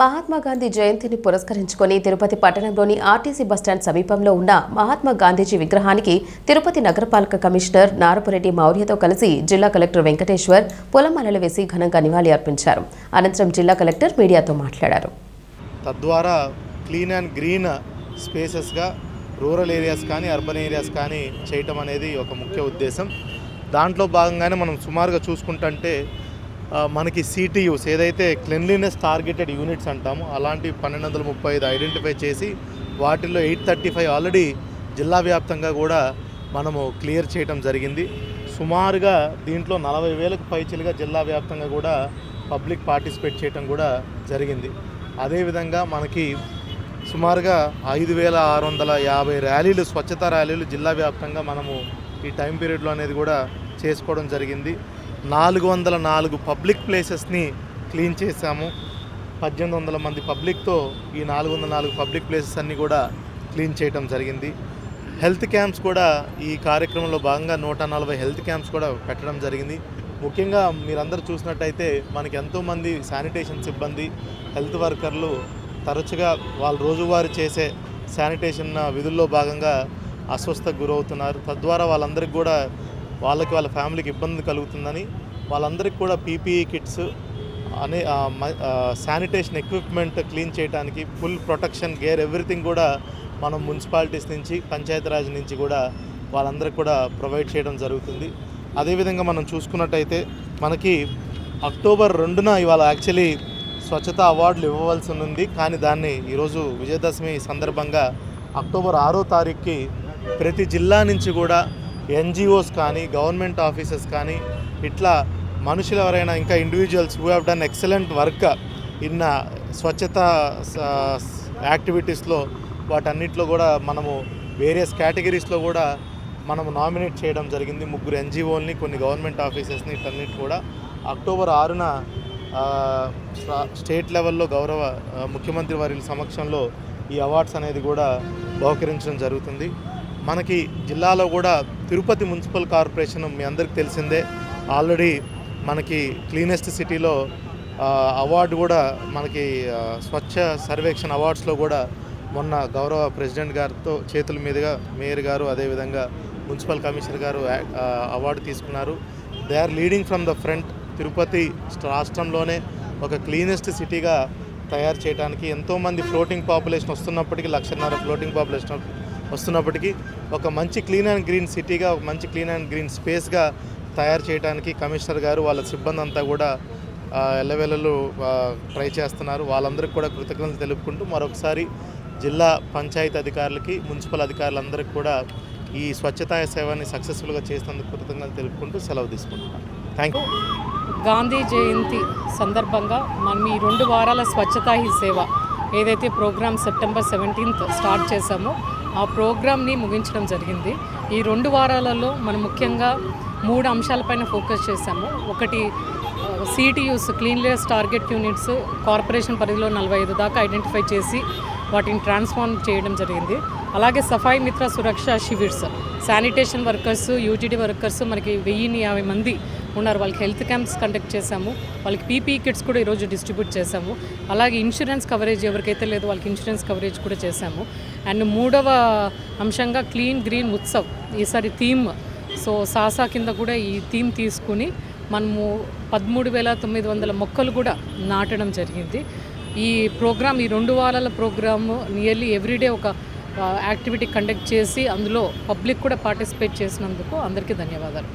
మహాత్మా గాంధీ జయంతిని పురస్కరించుకొని తిరుపతి పట్టణంలోని ఆర్టీసీ బస్టాండ్ సమీపంలో ఉన్న మహాత్మా గాంధీజీ విగ్రహానికి తిరుపతి నగరపాలక కమిషనర్ నారపురెడ్డి మౌర్యతో కలిసి జిల్లా కలెక్టర్ వెంకటేశ్వర్ పొలమలలు వేసి ఘనంగా నివాళి అర్పించారు. అనంతరం జిల్లా కలెక్టర్ మీడియాతో మాట్లాడారు. తద్వారా క్లీన్ అండ్ గ్రీన్ స్పేసెస్గా రూరల్ ఏరియాస్ కానీ అర్బన్ ఏరియాస్ కానీ చేయటం అనేది ఒక ముఖ్య ఉద్దేశం. దాంట్లో భాగంగానే మనం సుమారుగా చూసుకుంటుంటే మనకి సిటీయూస్ ఏదైతే క్లెన్లీనెస్ టార్గెటెడ్ యూనిట్స్ అంటామో అలాంటి పన్నెండు వందల ముప్పై ఐదు ఐడెంటిఫై చేసి వాటిల్లో ఎయిట్ థర్టీ ఫైవ్ ఆల్రెడీ జిల్లా వ్యాప్తంగా కూడా మనము క్లియర్ చేయడం జరిగింది. సుమారుగా దీంట్లో నలభై వేలకు పైచిలుగా జిల్లా వ్యాప్తంగా కూడా పబ్లిక్ పార్టిసిపేట్ చేయడం కూడా జరిగింది. అదేవిధంగా మనకి సుమారుగా ఐదు వేల ఆరు వందల యాభై ర్యాలీలు స్వచ్ఛత ర్యాలీలు జిల్లా వ్యాప్తంగా మనము ఈ టైం పీరియడ్లో అనేది కూడా చేసుకోవడం జరిగింది. నాలుగు వందల నాలుగు పబ్లిక్ ప్లేసెస్ని క్లీన్ చేశాము. పద్దెనిమిది వందల మంది పబ్లిక్తో ఈ నాలుగు వందల నాలుగు పబ్లిక్ ప్లేసెస్ అన్నీ కూడా క్లీన్ చేయడం జరిగింది. హెల్త్ క్యాంప్స్ కూడా ఈ కార్యక్రమంలో భాగంగా నూట నలభై హెల్త్ క్యాంప్స్ కూడా పెట్టడం జరిగింది. ముఖ్యంగా మీరందరూ చూసినట్టయితే మనకి ఎంతోమంది శానిటేషన్ సిబ్బంది హెల్త్ వర్కర్లు తరచుగా వాళ్ళు రోజువారీ చేసే శానిటేషన్ విధుల్లో భాగంగా అస్వస్థకు గురవుతున్నారు. తద్వారా వాళ్ళందరికీ కూడా వాళ్ళకి వాళ్ళ ఫ్యామిలీకి ఇబ్బంది కలుగుతుందని వాళ్ళందరికీ కూడా పీపీఈ కిట్స్ అనే శానిటేషన్ ఎక్విప్మెంట్ క్లీన్ చేయడానికి ఫుల్ ప్రొటెక్షన్ గేర్ ఎవ్రీథింగ్ కూడా మనం మున్సిపాలిటీస్ నుంచి పంచాయతీరాజ్ నుంచి కూడా వాళ్ళందరికీ కూడా ప్రొవైడ్ చేయడం జరుగుతుంది. అదేవిధంగా మనం చూసుకున్నట్టయితే మనకి అక్టోబర్ రెండున ఇవాళ యాక్చువల్లీ స్వచ్ఛత అవార్డులు ఇవ్వవలసి ఉంది. కానీ దాన్ని ఈరోజు విజయదశమి సందర్భంగా అక్టోబర్ ఆరో తారీఖుకి ప్రతి జిల్లా నుంచి కూడా ఎన్జిఓస్ కానీ గవర్నమెంట్ ఆఫీసెస్ కానీ ఇట్లా మనుషులు ఎవరైనా ఇంకా individuals who have done excellent work in స్వచ్ఛత యాక్టివిటీస్లో వాటన్నిటిలో కూడా మనము వేరియస్ కేటగిరీస్లో కూడా మనము నామినేట్ చేయడం జరిగింది. ముగ్గురు ఎన్జిఓల్ని కొన్ని గవర్నమెంట్ ఆఫీసెస్ని ఇటన్నిటి కూడా. అక్టోబర్ ఆరున స్టేట్ లెవెల్లో గౌరవ ముఖ్యమంత్రి వారి సమక్షంలో ఈ అవార్డ్స్ అనేది కూడా బహుకరించడం జరుగుతుంది. మనకి జిల్లాలో కూడా తిరుపతి మున్సిపల్ కార్పొరేషన్ మీ అందరికీ తెలిసిందే. ఆల్రెడీ మనకి క్లీనెస్ట్ సిటీలో అవార్డు కూడా మనకి స్వచ్ఛ సర్వేక్షణ అవార్డ్స్లో కూడా మొన్న గౌరవ ప్రెసిడెంట్ గారితో చేతుల మీదుగా మేయర్ గారు అదేవిధంగా మున్సిపల్ కమిషనర్ గారు అవార్డు తీసుకున్నారు. They are leading from the front. Tirupati రాష్ట్రంలోనే ఒక క్లీనెస్ట్ సిటీగా తయారు చేయడానికి ఎంతోమంది ఫ్లోటింగ్ పాపులేషన్ వస్తున్నప్పటికీ లక్షన్నర ఫ్లోటింగ్ పాపులేషన్ వస్తున్నప్పటికీ ఒక మంచి క్లీన్ అండ్ గ్రీన్ సిటీగా ఒక మంచి క్లీన్ అండ్ గ్రీన్ స్పేస్గా తయారు చేయడానికి కమిషనర్ గారు వాళ్ళ సిబ్బంది అంతా కూడా ఎల్లవేళలు ట్రై చేస్తున్నారు. వాళ్ళందరికీ కూడా కృతజ్ఞతలు తెలుపుకుంటూ మరొకసారి జిల్లా పంచాయతీ అధికారులకి మున్సిపల్ అధికారులందరికీ కూడా ఈ స్వచ్ఛతా సేవని సక్సెస్ఫుల్గా చేసినందుకు కృతజ్ఞతలు తెలుపుకుంటూ సెలవు తీసుకుంటున్నాను. థ్యాంక్ యూ గాంధీ జయంతి సందర్భంగా మనం ఈ రెండు వారాల స్వచ్ఛతా హీ సేవ ఏదైతే ప్రోగ్రామ్ సెప్టెంబర్ సెవెంటీన్త్ స్టార్ట్ చేశామో ఆ ప్రోగ్రామ్ని ముగించడం జరిగింది. ఈ రెండు వారాలలో మనం ముఖ్యంగా మూడు అంశాలపైన ఫోకస్ చేశాము. ఒకటి సిటియూస్ క్లీన్లెస్ టార్గెట్ యూనిట్స్ కార్పొరేషన్ పరిధిలో నలభై ఐదు దాకా ఐడెంటిఫై చేసి వాటిని ట్రాన్స్ఫార్మ్ చేయడం జరిగింది. అలాగే సఫాయి మిత్ర సురక్ష శివిర్స్ శానిటేషన్ వర్కర్స్ యూజీడీ వర్కర్స్ మనకి వెయ్యిని యాభై మంది ఉన్నారు. వాళ్ళకి హెల్త్ క్యాంప్స్ కండక్ట్ చేశాము. వాళ్ళకి పీపీఈ కిట్స్ కూడా ఈరోజు డిస్ట్రిబ్యూట్ చేశాము. అలాగే ఇన్సూరెన్స్ కవరేజ్ ఎవరికైతే లేదో వాళ్ళకి ఇన్సూరెన్స్ కవరేజ్ కూడా చేశాము. అండ్ మూడవ అంశంగా క్లీన్ గ్రీన్ ఉత్సవ్ ఈసారి థీమ్. సో సాసా కింద కూడా ఈ థీమ్ తీసుకుని మనము పదమూడు వేల తొమ్మిది వందల మొక్కలు కూడా నాటడం జరిగింది. ఈ ప్రోగ్రామ్ ఈ రెండు వారాల ప్రోగ్రామ్ నియర్లీ ఎవ్రీడే ఒక యాక్టివిటీ కండక్ట్ చేసి అందులో పబ్లిక్ కూడా పార్టిసిపేట్ చేసినందుకు అందరికీ ధన్యవాదాలు.